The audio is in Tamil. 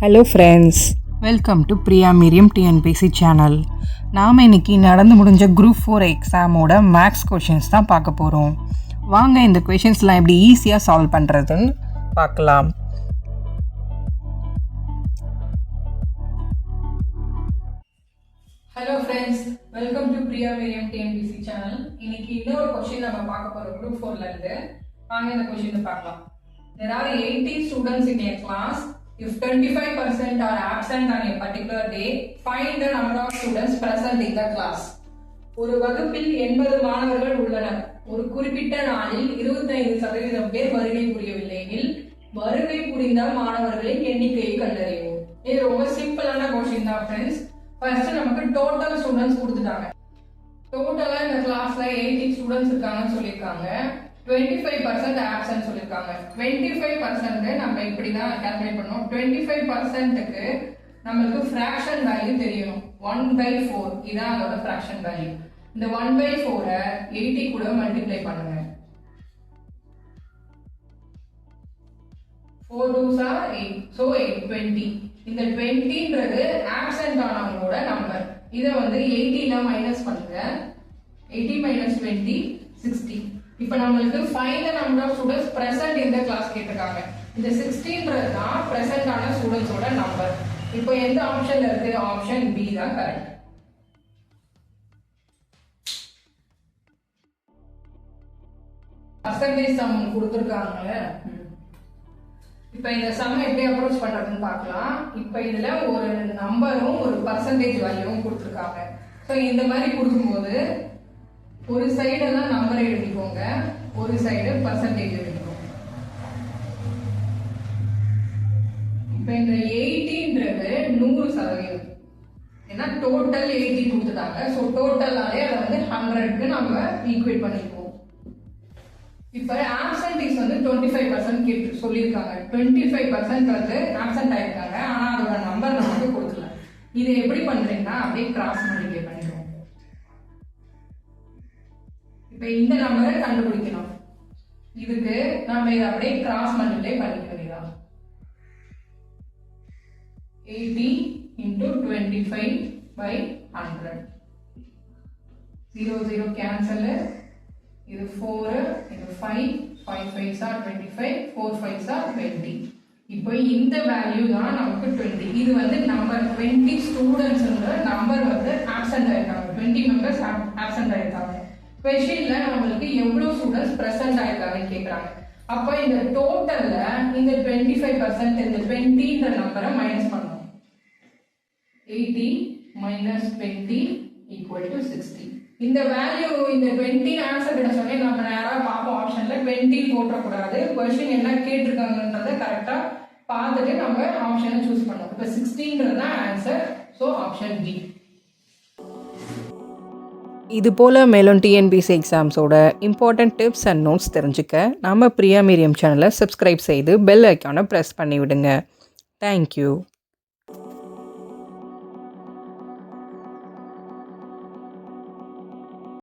Hello friends welcome to Priya medium TNPSC channel நாம் இன்னைக்கு நடந்து முடிஞ்ச குரூப் ஃபோர் எக்ஸாமோட மேக்ஸ் கொஷின்ஸ் தான் பார்க்க போகிறோம் வாங்க இந்த கொஷின்ஸ்லாம் எப்படி ஈஸியாக சால்வ் பண்ணுறதுன்னு பார்க்கலாம். Hello friends welcome to Priya medium TNPSC channel இன்னைக்கு இன்னொரு கொஸ்டின் நம்ம பார்க்க போறோம் குரூப் ஃபோர்ல இருந்து. வாங்க இந்த கொஸ்டின் பார்க்கலாம். There are 80 students in a class. If 25% are absent on a particular day find the number of students present in the class. ஒரு வகுப்பில் எண்பது மாணவர்கள் உள்ளனர். ஒரு குறிப்பிட்ட நாளில் 25% சதவீதம் பேர் வருகை புரியவில்லை எனில் வருகை புரிந்த மாணவர்களின் எண்ணிக்கையை கண்டறியவும் இது ரொம்ப சிம்பிளான கொஸ்டின் தான் ஃப்ரெண்ட்ஸ் ஃபர்ஸ்ட் நமக்கு டோட்டல் ஸ்டூடெண்ட்ஸ் கொடுத்துட்டாங்க. டோட்டலா இந்த கிளாஸ்ல எயிட்டி ஸ்டூடெண்ட்ஸ் இருக்காங்கன்னு சொல்லியிருக்காங்க. டுவெண்ட்டி ஃபைவ் பர்சன்ட் ஆப்ஷன் சொல்லியிருக்காங்க டுவெண்ட்டி ஃபைவ் பர்சன்ட் நம்ம இப்படி தான் கேல்குலேட் பண்ணோம். டுவெண்ட்டி ஃபைவ் பர்சன்ட்டுக்கு நம்மளுக்கு ஃப்ராக்ஷன் வேல்யூ தெரியணும் ஒன் பை ஃபோர் இதான் அதோட ஃப்ராக்ஷன் வேல்யூ இந்த ஒன் பை ஃபோரை எயிட்டி கூட மல்டிப்ளை பண்ணுங்க. Four twos are eight so eight twenty இந்த டுவெண்ட்டின்றது ஆப்சென்ட் ஆனவங்களோட நம்பர் இதை வந்து எயிட்டியில் மைனஸ் பண்ணுங்க. எயிட்டி மைனஸ் டுவெண்ட்டி சிக்ஸ்டி இப்போ நம்மளுக்கு final number of students present இந்த கிளாஸ் கேட்டிருக்காங்க. இந்த சிக்ஸ்டீன்றது தான் பிரசன்ட் ஆன ஸ்டூடெண்ட்ஸோட நம்பர் இப்போ எந்த ஆப்ஷன்ல இருக்கு? ஆப்ஷன் பி தான் கரெக்ட் பர்சன்டேஜ் சம் கொடுத்துருக்காங்கல்ல இப்போ இந்த சம் எப்படி அப்ரோச் பண்றதுன்னு பார்க்கலாம். இப்போ இதுல ஒரு நம்பரும் ஒரு பர்சன்டேஜ் வேல்யூவும் கொடுத்துருக்காங்க. ஸோ இந்த மாதிரி கொடுக்கும்போது ஒரு சைடெல்லாம் நம்பரை எழுதிக்கோங்க ஒரு சைடு பர்சன்டேஜ் எழுதிக்கோங்க இப்போ இந்த எயிட்டின்றது நூறு சதவீதம். ஏன்னா டோட்டல் எயிட்டி கொடுத்துட்டாங்க. ஸோ டோட்டலாலே அதை வந்து ஹண்ட்ரட்க்கு நம்ம ஈக்குவேட் பண்ணிக்குவோம். இப்போ ஆப்சன்டீஸ் வந்து டுவெண்ட்டி ஃபைவ் பர்சன்ட் கேட்டு சொல்லியிருக்காங்க. டுவெண்ட்டி ஃபைவ் பர்சன்ட் வந்து ஆப்சென்ட் ஆயிருக்காங்க. ஆனால் அதோட நம்பர் நமக்கு கொடுக்கல. இதை எப்படி பண்ணுறீங்கன்னா அப்படியே கிராஸ் பண்ணி இப்போ இந்த நம்பரை கண்டுபிடிக்கணும். இதுக்கு நம்ம இதை அப்படியே கிராஸ் மல்டிப்ளை பண்ணிக்க வேண்டியதான் eighty into twenty five by hundred zero zero cancel இது ஃபோர் இது five five five sir twenty five four five sir twenty இப்போ இந்த வேல்யூ தான் நமக்கு டுவெண்ட்டி இது வந்து நம்பர் டுவெண்ட்டி ஸ்டூடெண்ட்ஸ்ன்ற நம்பர் வந்து ஆப்சென்ட் ஆயிருக்காங்க டுவெண்ட்டி மெம்பர்ஸ் ஆப்சென்ட் ஆயிருக்காங்க கொஷின்ல நம்மளுக்கு எவ்வளவு ஸ்டூடெண்ட்ஸ் ப்ரெசென்ட் ஆயிருக்காங்கன்னு கேட்குறாங்க அப்போ இந்த டோட்டல்ல இந்த டுவெண்ட்டி ஃபைவ் பர்சன்ட் இந்த டுவெண்ட்டின்ற நம்பரை மைனஸ் பண்ணணும் eighty minus twenty equal to sixty இந்த வேல்யூ இந்த டுவெண்ட்டி ஆன்சர் கிட்ட சொன்னே நம்ம நேராக பார்ப்போம். ஆப்ஷன்ல டுவெண்ட்டி போட்டக்கூடாது. கொஸ்டின் என்ன கேட்டிருக்காங்கன்றத கரெக்டாக பார்த்துட்டு நம்ம ஆப்ஷனை சூஸ் பண்ணோம் இப்போ சிக்ஸ்டீன்றது தான் ஆன்சர் ஸோ ஆப்ஷன் பி இது போல் மேலும் டிஎன்பிசி எக்ஸாம்ஸோட இம்பார்ட்டன்ட் டிப்ஸ் அண்ட் நோட்ஸ் தெரிஞ்சுக்க நம்ம பிரியா மீரியம் சேனலை சப்ஸ்கிரைப் செய்து பெல் ஐக்கானை ப்ரெஸ் பண்ணிவிடுங்க. Thank you